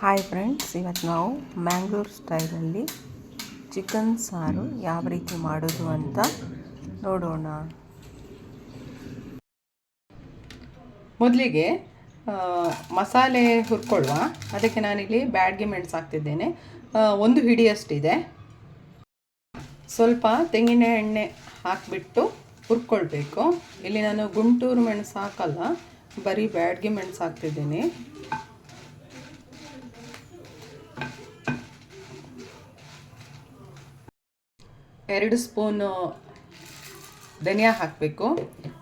Hi friends ಇವತ್ತು ನಾವು ಮ್ಯಾಂಗ್ಳೂರ್ ಸ್ಟೈಲಲ್ಲಿ ಚಿಕನ್ ಸಾರು ಯಾವ ರೀತಿ ಮಾಡೋದು ಅಂತ ನೋಡೋಣ. ಮೊದಲಿಗೆ ಮಸಾಲೆ ಹುರ್ಕೊಳ್ಳುವ. ಅದಕ್ಕೆ ನಾನಿಲ್ಲಿ ಬ್ಯಾಡ್ಗೆ ಮೆಣಸು ಹಾಕ್ತಿದ್ದೇನೆ. ಒಂದು ಹಿಡಿಯಷ್ಟಿದೆ. ಸ್ವಲ್ಪ ತೆಂಗಿನ ಎಣ್ಣೆ ಹಾಕಿಬಿಟ್ಟು ಹುರ್ಕೊಳ್ಬೇಕು. ಇಲ್ಲಿ ನಾನು ಗುಂಟೂರು ಮೆಣಸು ಹಾಕಲ್ಲ, ಬರೀ ಬ್ಯಾಡ್ಗೆ ಮೆಣಸು ಹಾಕ್ತಿದ್ದೀನಿ. ಎರಡು ಸ್ಪೂನು ಧನಿಯಾ ಹಾಕಬೇಕು.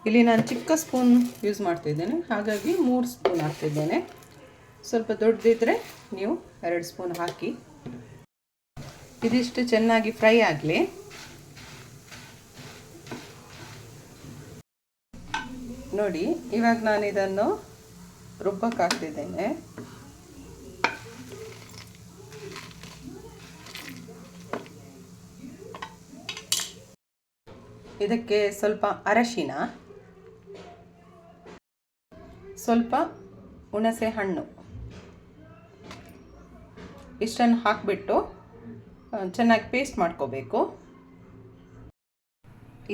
ಇಲ್ಲಿ ನಾನು ಚಿಕ್ಕ ಸ್ಪೂನ್ ಯೂಸ್ ಮಾಡ್ತಿದ್ದೇನೆ ಹಾಗಾಗಿ ಮೂರು ಸ್ಪೂನ್ ಹಾಕ್ತಿದ್ದೇನೆ ಸ್ವಲ್ಪ ದೊಡ್ಡದಿದ್ದರೆ ನೀವು ಎರಡು ಸ್ಪೂನ್ ಹಾಕಿ. ಇದಿಷ್ಟು ಚೆನ್ನಾಗಿ ಫ್ರೈ ಆಗಲಿ. ನೋಡಿ, ಇವಾಗ ನಾನು ಇದನ್ನು ರುಬ್ಬಕ್ಕೆ ಹಾಕ್ತಿದ್ದೇನೆ ಇದಕ್ಕೆ ಸ್ವಲ್ಪ ಅರಶಿನ, ಸ್ವಲ್ಪ ಹುಣಸೆ ಹಣ್ಣು, ಇಷ್ಟನ್ನು ಹಾಕಿಬಿಟ್ಟು ಚೆನ್ನಾಗಿ ಪೇಸ್ಟ್ ಮಾಡ್ಕೋಬೇಕು.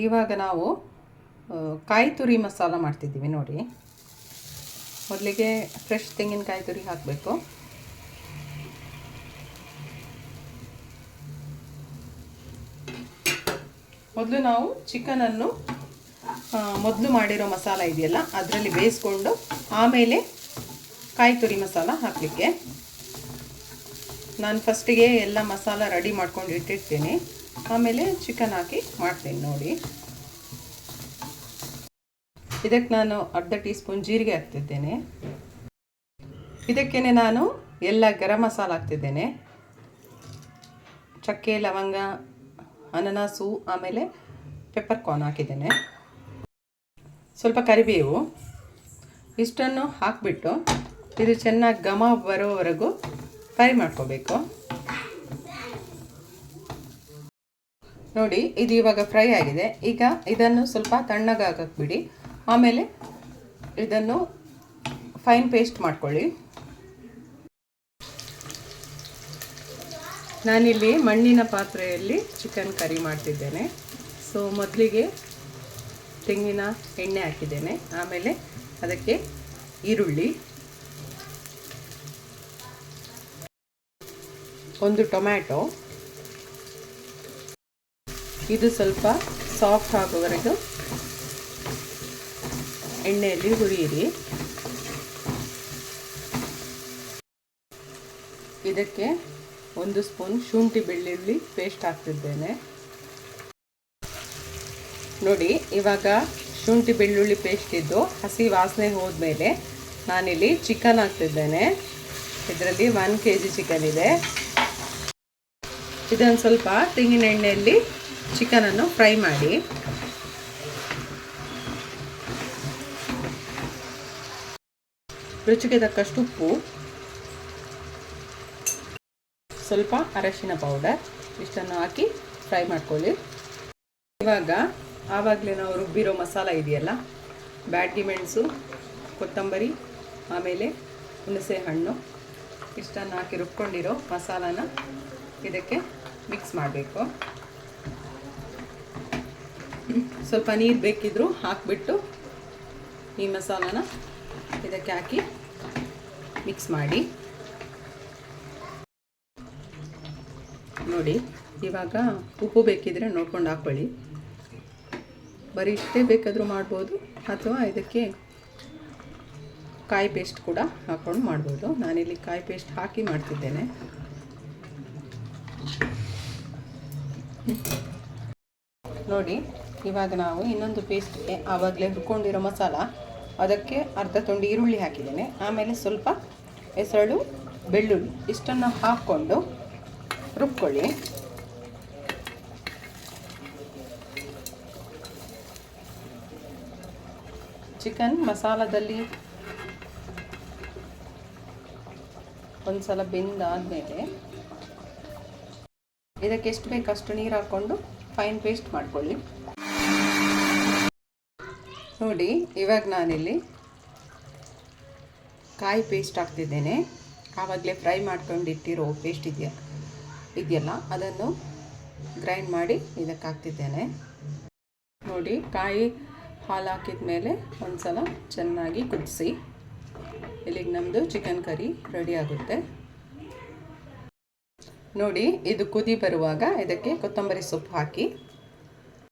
ಇವಾಗ ನಾವು ಕಾಯಿ ತುರಿ ಮಸಾಲ ಮಾಡ್ತಿದ್ದೀವಿ ನೋಡಿ. ಮೊದಲಿಗೆ ಫ್ರೆಶ್ ತೆಂಗಿನಕಾಯಿ ತುರಿ ಹಾಕಬೇಕು. ಮೊದಲು ನಾವು ಚಿಕನನ್ನು ಮೊದಲು ಮಾಡಿರೋ ಮಸಾಲ ಇದೆಯಲ್ಲ, ಅದರಲ್ಲಿ ಬೇಯಿಸ್ಕೊಂಡು ಆಮೇಲೆ ಕಾಯಿ ತುರಿ ಮಸಾಲ ಹಾಕಲಿಕ್ಕೆ. ನಾನು ಫಸ್ಟಿಗೆ ಎಲ್ಲ ಮಸಾಲ ರೆಡಿ ಮಾಡ್ಕೊಂಡು ಇಟ್ಟಿರ್ತೀನಿ. ಆಮೇಲೆ ಚಿಕನ್ ಹಾಕಿ ಮಾಡ್ತೀನಿ ನೋಡಿ. ಇದಕ್ಕೆ ನಾನು ಅರ್ಧ ಟೀ ಸ್ಪೂನ್ ಜೀರಿಗೆ ಹಾಕ್ತಿದ್ದೇನೆ. ಇದಕ್ಕೇ ನಾನು ಎಲ್ಲ ಗರಂ ಮಸಾಲ ಹಾಕ್ತಿದ್ದೇನೆ. ಚಕ್ಕೆ, ಲವಂಗ ಅನನಾಸು, ಆಮೇಲೆ ಪೆಪ್ಪರ್ ಕಾರ್ನ್ ಹಾಕಿದ್ದೇನೆ. ಸ್ವಲ್ಪ ಕರಿಬೇವು. ಇಷ್ಟನ್ನು ಹಾಕಿಬಿಟ್ಟು ಇದು ಚೆನ್ನಾಗಿ ಘಮ ಬರೋವರೆಗೂ ಫ್ರೈ ಮಾಡ್ಕೋಬೇಕು. ನೋಡಿ, ಇದು ಇವಾಗ ಫ್ರೈ ಆಗಿದೆ. ಈಗ ಇದನ್ನು ಸ್ವಲ್ಪ ತಣ್ಣಗಾಗಕ್ಕೆ ಬಿಡಿ ಆಮೇಲೆ ಇದನ್ನು ಫೈನ್ ಪೇಸ್ಟ್ ಮಾಡ್ಕೊಳ್ಳಿ. ನಾನಿಲ್ಲಿ ಮಣ್ಣಿನ ಪಾತ್ರೆಯಲ್ಲಿ ಚಿಕನ್ ಕರಿ ಮಾಡ್ತಿದ್ದೇನೆ. ಸೊ ಮೊದಲಿಗೆ ತೆಂಗಿನ ಎಣ್ಣೆ ಹಾಕಿದ್ದೇನೆ. ಆಮೇಲೆ ಅದಕ್ಕೆ ಈರುಳ್ಳಿ. ಒಂದು ಟೊಮ್ಯಾಟೊ. ಇದು ಸ್ವಲ್ಪ ಸಾಫ್ಟ್ ಆಗುವವರೆಗೂ ಎಣ್ಣೆಯಲ್ಲಿ ಹುರಿಯಿರಿ. ಇದಕ್ಕೆ ಒಂದು ಸ್ಪೂನ್ ಶುಂಠಿ ಬೆಳ್ಳುಳ್ಳಿ ಪೇಸ್ಟ್ ಹಾಕ್ತಿದ್ದೇನೆ. ನೋಡಿ, ಇವಾಗ ಶುಂಠಿ ಬೆಳ್ಳುಳ್ಳಿ ಪೇಸ್ಟ್ ಇದ್ದು ಹಸಿ ವಾಸನೆ ಹೋದ್ಮೇಲೆ ನಾನಿಲ್ಲಿ ಚಿಕನ್ ಹಾಕ್ತಿದ್ದೇನೆ. ಇದರಲ್ಲಿ ಒನ್ ಕೆ ಜಿ ಚಿಕನ್ ಇದೆ. ಇದೊಂದು ಸ್ವಲ್ಪ ತೆಂಗಿನ ಎಣ್ಣೆಯಲ್ಲಿ ಚಿಕನನ್ನು ಫ್ರೈ ಮಾಡಿ. ರುಚಿಗೆ ತಕ್ಕಷ್ಟು ಉಪ್ಪು. ಸ್ವಲ್ಪ ಅರಶಿನ ಪೌಡರ್ ಇಷ್ಟನ್ನು ಹಾಕಿ ಫ್ರೈ ಮಾಡ್ಕೊಳ್ಳಿ. ಇವಾಗ ಆವಾಗಲೇ ನಾವು ರುಬ್ಬಿರೋ ಮಸಾಲ ಇದೆಯಲ್ಲ ಬ್ಯಾಟ್ಗಿ ಮೆಣಸು, ಕೊತ್ತಂಬರಿ, ಆಮೇಲೆ ಹುಣಸೆ ಹಣ್ಣು, ಇಷ್ಟನ್ನು ಹಾಕಿ ರುಬ್ಕೊಂಡಿರೋ ಮಸಾಲಾನ ಇದಕ್ಕೆ ಮಿಕ್ಸ್ ಮಾಡಬೇಕು. ಸ್ವಲ್ಪ ನೀರು ಬೇಕಿದ್ದರೂ ಹಾಕಿಬಿಟ್ಟು ಈ ಮಸಾಲಾನ ಇದಕ್ಕೆ ಹಾಕಿ ಮಿಕ್ಸ್ ಮಾಡಿ. ನೋಡಿ, ಇವಾಗ ಉಪ್ಪು ಬೇಕಿದ್ರೆ ನೋಡ್ಕೊಂಡು ಹಾಕ್ಕೊಳ್ಳಿ. ಬರೀ ಇಷ್ಟೇ ಬೇಕಾದರೂ ಮಾಡ್ಬೋದು, ಅಥವಾ ಇದಕ್ಕೆ ಕಾಯಿ ಪೇಸ್ಟ್ ಕೂಡ ಹಾಕ್ಕೊಂಡು ಮಾಡ್ಬೋದು. ನಾನಿಲ್ಲಿ ಕಾಯಿ ಪೇಸ್ಟ್ ಹಾಕಿ ಮಾಡ್ತಿದ್ದೇನೆ. ನೋಡಿ, ಇವಾಗ ನಾವು ಇನ್ನೊಂದು ಪೇಸ್ಟ್ ಆವಾಗಲೇ ಹುರ್ಕೊಂಡಿರೋ ಮಸಾಲ, ಅದಕ್ಕೆ ಅರ್ಧ ತುಂಡು ಈರುಳ್ಳಿ ಹಾಕಿದ್ದೇನೆ. ಆಮೇಲೆ ಸ್ವಲ್ಪ ಹೆಸರು, ಬೆಳ್ಳುಳ್ಳಿ, ಇಷ್ಟನ್ನು ಹಾಕ್ಕೊಂಡು ರುಬ್ಕೊಳ್ಳಿ. ಚಿಕನ್ ಮಸಾಲದಲ್ಲಿ ಒಂದ್ಸಲ ಬೆಂದಾದಮೇಲೆ ಇದಕ್ಕೆ ಎಷ್ಟು ಬೇಕು ಅಷ್ಟು ನೀರು ಹಾಕ್ಕೊಂಡು ಫೈನ್ ಪೇಸ್ಟ್ ಮಾಡ್ಕೊಳ್ಳಿ. ನೋಡಿ, ಇವಾಗ ನಾನಿಲ್ಲಿ ಕಾಯಿ ಪೇಸ್ಟ್ ಹಾಕ್ತಿದ್ದೇನೆ. ಆವಾಗಲೇ ಫ್ರೈ ಮಾಡ್ಕೊಂಡಿಟ್ಟಿರೋ ಪೇಸ್ಟ್ ಇದೆಯಾ? ಇದೆಯಲ್ಲ, ಅದನ್ನು ಗ್ರೈಂಡ್ ಮಾಡಿ ಇದಕ್ಕೆ ಹಾಕ್ತಿದ್ದೇನೆ ನೋಡಿ, ಕಾಯಿ ಹಾಲು ಹಾಕಿದ ಮೇಲೆ ಒಂದು ಸಲ ಚೆನ್ನಾಗಿ ಕುದಿಸಿ. ಇಲ್ಲಿಗೆ ನಮ್ಮದು ಚಿಕನ್ ಕರಿ ರೆಡಿ ಆಗುತ್ತೆ. ನೋಡಿ, ಇದು ಕುದಿ ಬರುವಾಗ ಇದಕ್ಕೆ ಕೊತ್ತಂಬರಿ ಸೊಪ್ಪು ಹಾಕಿ.